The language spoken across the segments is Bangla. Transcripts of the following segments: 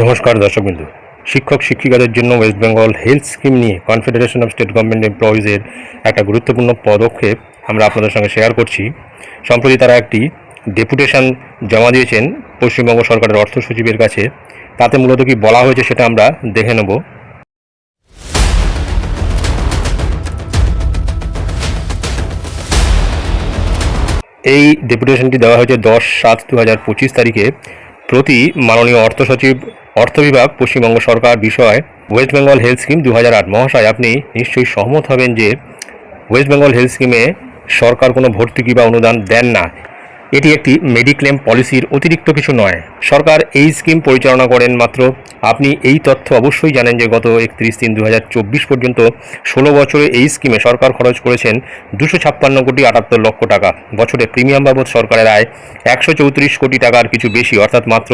নমস্কার দর্শকবিন্দু শিক্ষক শিক্ষিকাদের জন্য ওয়েস্ট বেঙ্গল হেলথ স্কিম নিয়ে কনফেডারেশন অফ স্টেট গভর্নমেন্ট এমপ্লয়িজের একটা গুরুত্বপূর্ণ পদক্ষেপ আমরা আপনাদের সঙ্গে শেয়ার করছি। সম্প্রতি তারা একটি ডেপুটেশন জমা দিয়েছেন পশ্চিমবঙ্গ সরকারের অর্থ সচিবের কাছে। তাতে মূলত কি বলা হয়েছে সেটা আমরা দেখে নেব। এই ডেপুটেশনটি দেওয়া হয়েছে দশ সাত দু হাজার পঁচিশ তারিখে। প্রতি মাননীয় অর্থ সচিব অর্থ বিভাগ, পশ্চিমবঙ্গ সরকার বিষয় ওয়েস্ট বেঙ্গল হেলথ স্কিম দু আট। মহাশয়, আপনি নিশ্চয়ই সহমত হবেন যে ওয়েস্ট বেঙ্গল হেলথ স্কিমে সরকার কোনো ভর্তুকি বা অনুদান দেন না। এটি একটি মেডিক্লেম পলিসির অতিরিক্ত কিছু নয়। সরকার এই স্কিম পরিচালনা করেন মাত্র। আপনি এই তথ্য অবশ্যই জানেন যে গত একত্রিশ তিন দু পর্যন্ত ষোলো বছরে এই স্কিমে সরকার খরচ করেছেন দুশো ছাপ্পান্ন কোটি আটাত্তর লক্ষ টাকা। বছরে প্রিমিয়াম বাবদ সরকারের আয় একশো চৌত্রিশ কোটি টাকার কিছু বেশি, অর্থাৎ মাত্র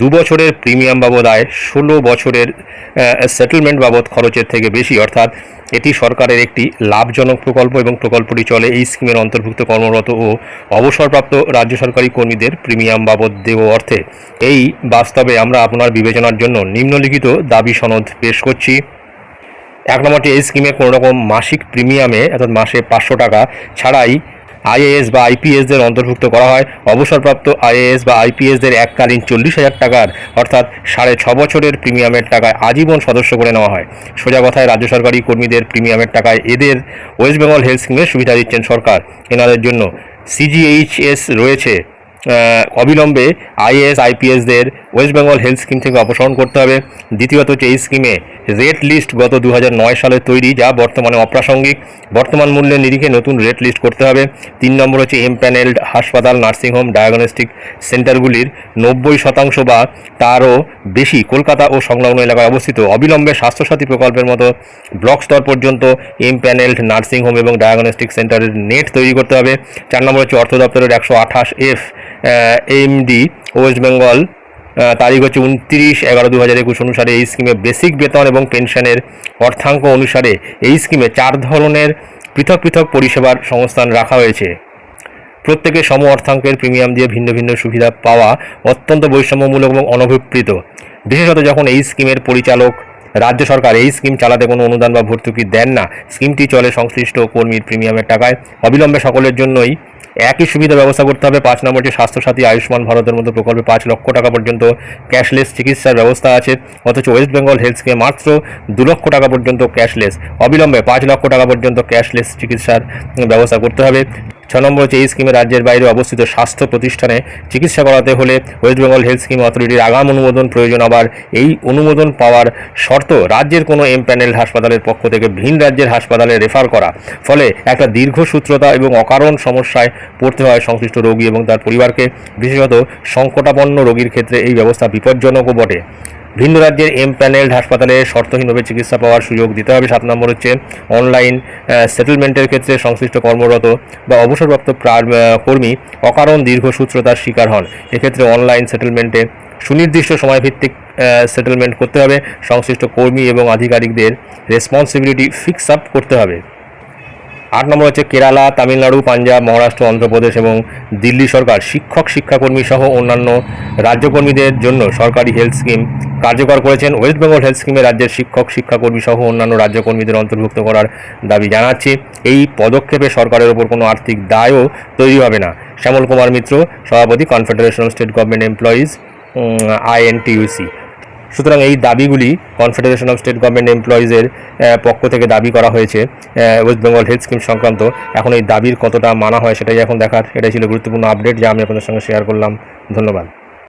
দু বছরের প্রিমিয়াম বাবদ আয় ষোলো বছরের সেটেলমেন্ট বাবদ খরচের থেকে বেশি, অর্থাৎ এটি সরকারের একটি লাভজনক প্রকল্প এবং প্রকল্পটি চলে এই স্কিমের অন্তর্ভুক্ত কর্মরত ও অবসরপ্রাপ্ত রাজ্য সরকারি কর্মীদের প্রিমিয়াম বাবদ দেব অর্থে। এই বাস্তবে আমরা আপনার বিবেচনার জন্য নিম্নলিখিত দাবি সনদ পেশ করছি। এক নম্বরটি, এই স্কিমে কোনোরকম মাসিক প্রিমিয়ামে, অর্থাৎ মাসে পাঁচশো টাকা ছাড়াই আইএএস বা আইপিএসদের অন্তর্ভুক্ত করা হয়। অবসরপ্রাপ্ত আইএএস বা আইপিএসদের এককালীন চল্লিশ হাজার টাকার, অর্থাৎ সাড়ে ছ বছরের প্রিমিয়ামের টাকায় আজীবন সদস্য করে নেওয়া হয়। সোজা কথায় রাজ্য সরকারি কর্মীদের প্রিমিয়ামের টাকায় এদের ওয়েস্ট বেঙ্গল হেলথ স্কিমের সুবিধা দিচ্ছেন সরকার। এনাদের জন্য সিজিএইচএস রয়েছে। অবিলম্বে আইএএস, আইপিএসদের ওয়েস্ট বেঙ্গল হেলথ স্কিম থেকে অপসারণ করতে হবে। দ্বিতীয়ত হচ্ছে এই স্কিমে রেট লিস্ট গত দু হাজার নয় সালে তৈরি, যা বর্তমানে অপ্রাসঙ্গিক। বর্তমান মূল্যের নিরিখে নতুন রেট লিস্ট করতে হবে। তিন নম্বর হচ্ছে এমপ্যানেলড হাসপাতাল নার্সিংহোম ডায়াগনস্টিক সেন্টারগুলির নব্বই শতাংশ বা তারও বেশি কলকাতা ও সংলগ্ন এলাকায় অবস্থিত। অবিলম্বে স্বাস্থ্যসাথী প্রকল্পের মতো ব্লক স্তর পর্যন্ত এমপ্যানেলড নার্সিংহোম এবং ডায়াগনস্টিক সেন্টারের নেট তৈরি করতে হবে। চার নম্বর হচ্ছে অর্থ দপ্তরের একশো আঠাশ এফ এমডি ওয়েস্ট বেঙ্গল তারিখ হচ্ছে উনত্রিশ এগারো দু হাজার একুশ অনুসারে এই স্কিমে বেসিক বেতন এবং পেনশনের অর্থাঙ্ক অনুসারে এই স্কিমে চার ধরনের পৃথক পৃথক পরিষেবার সংস্থান রাখা হয়েছে। প্রত্যেকে সম অর্থাঙ্কের প্রিমিয়াম দিয়ে ভিন্ন ভিন্ন সুবিধা পাওয়া অত্যন্ত বৈষম্যমূলক এবং অনভিপ্রেত। বিশেষত যখন এই স্কিমের পরিচালক রাজ্য সরকার এই স্কিম চালাতে কোনো অনুদান বা ভর্তুকি দেন না, স্কিমটি চলে সংশ্লিষ্ট কর্মীর প্রিমিয়ামের টাকায়। অবিলম্বে সকলের জন্যই একই সুবিধা ব্যবস্থা করতে হবে। পাঁচ নম্বর যে স্বাস্থ্যসাথী আয়ুষ্মান ভারতের মতো প্রকল্পে পাঁচ লক্ষ টাকা পর্যন্ত ক্যাশলেস চিকিৎসার ব্যবস্থা আছে। অথচ ওয়েস্ট বেঙ্গল হেলথকে মাত্র দু লক্ষ টাকা পর্যন্ত ক্যাশলেস অবিলম্বে পাঁচ লক্ষ টাকা পর্যন্ত ক্যাশলেস চিকিৎসার ব্যবস্থা করতে হবে। ছ নম্বর হচ্ছে এই স্কিমে রাজ্যের বাইরে অবস্থিত স্বাস্থ্য প্রতিষ্ঠানে চিকিৎসা করাতে হলে ওয়েস্ট বেঙ্গল হেলথ স্কিম অথরিটির আগাম অনুমোদন প্রয়োজন। আবার এই অনুমোদন পাওয়ার শর্ত রাজ্যের কোনো এম প্যানেল হাসপাতালের পক্ষ থেকে ভিন রাজ্যের হাসপাতালে রেফার করা। ফলে একটা দীর্ঘসূত্রতা এবং অকারণ সমস্যায় পড়তে হয় সংশ্লিষ্ট রোগী এবং তার পরিবারকে, বিশেষত সংকটাপন্ন রোগীর ক্ষেত্রে এই ব্যবস্থা বিপজ্জনকও বটে। ভিন্ন রাজ্যের এম প্যানেলড হাসপাতালে শর্তহীনভাবে চিকিৎসা পাওয়ার সুযোগ দিতে হবে। সাত নম্বর হচ্ছে অনলাইন সেটেলমেন্টের ক্ষেত্রে সংশ্লিষ্ট কর্মরত বা অবসরপ্রাপ্ত প্রা- কর্মী অকারণ দীর্ঘসূত্রতার শিকার হন। এক্ষেত্রে অনলাইন সেটেলমেন্টে সুনির্দিষ্ট সময়ভিত্তিক সেটেলমেন্ট করতে হবে। সংশ্লিষ্ট কর্মী এবং আধিকারিকদের রেসপন্সিবিলিটি ফিক্স আপ করতে হবে। আট নম্বর হচ্ছে কেরালা, তামিলনাড়ু, পাঞ্জাব, মহারাষ্ট্র, অন্ধ্রপ্রদেশ এবং দিল্লি সরকার। শিক্ষক, শিক্ষাকর্মী সহ অন্যান্য রাজ্যকর্মীদের জন্য সরকারি হেলথ স্কিম কার্যকর করেছেন ওয়েস্ট বেঙ্গল হেলথ স্কিমে রাজ্যের শিক্ষক, শিক্ষাকর্মী সহ অন্যান্য রাজ্যকর্মীদের অন্তর্ভুক্ত করার দাবি জানাচ্ছে। এই পদক্ষেপে সরকারের ওপর কোনো আর্থিক দায়ও তৈরি হবে না। শ্যামল কুমার মিত্র, সভাপতি confederation state government employees INTUC সুতরাং এই দাবিগুলি কনফেডারেশন অফ স্টেট গভর্নমেন্ট এমপ্লয়িজের পক্ষ থেকে দাবি করা হয়েছে ওয়েস্ট বেঙ্গল হেলথ স্কিম সংক্রান্ত। এখন এই দাবির কতটা মানা হয় সেটাই এখন দেখার। এটাই ছিল গুরুত্বপূর্ণ আপডেট যা আমি আপনাদের সঙ্গে শেয়ার করলাম। ধন্যবাদ।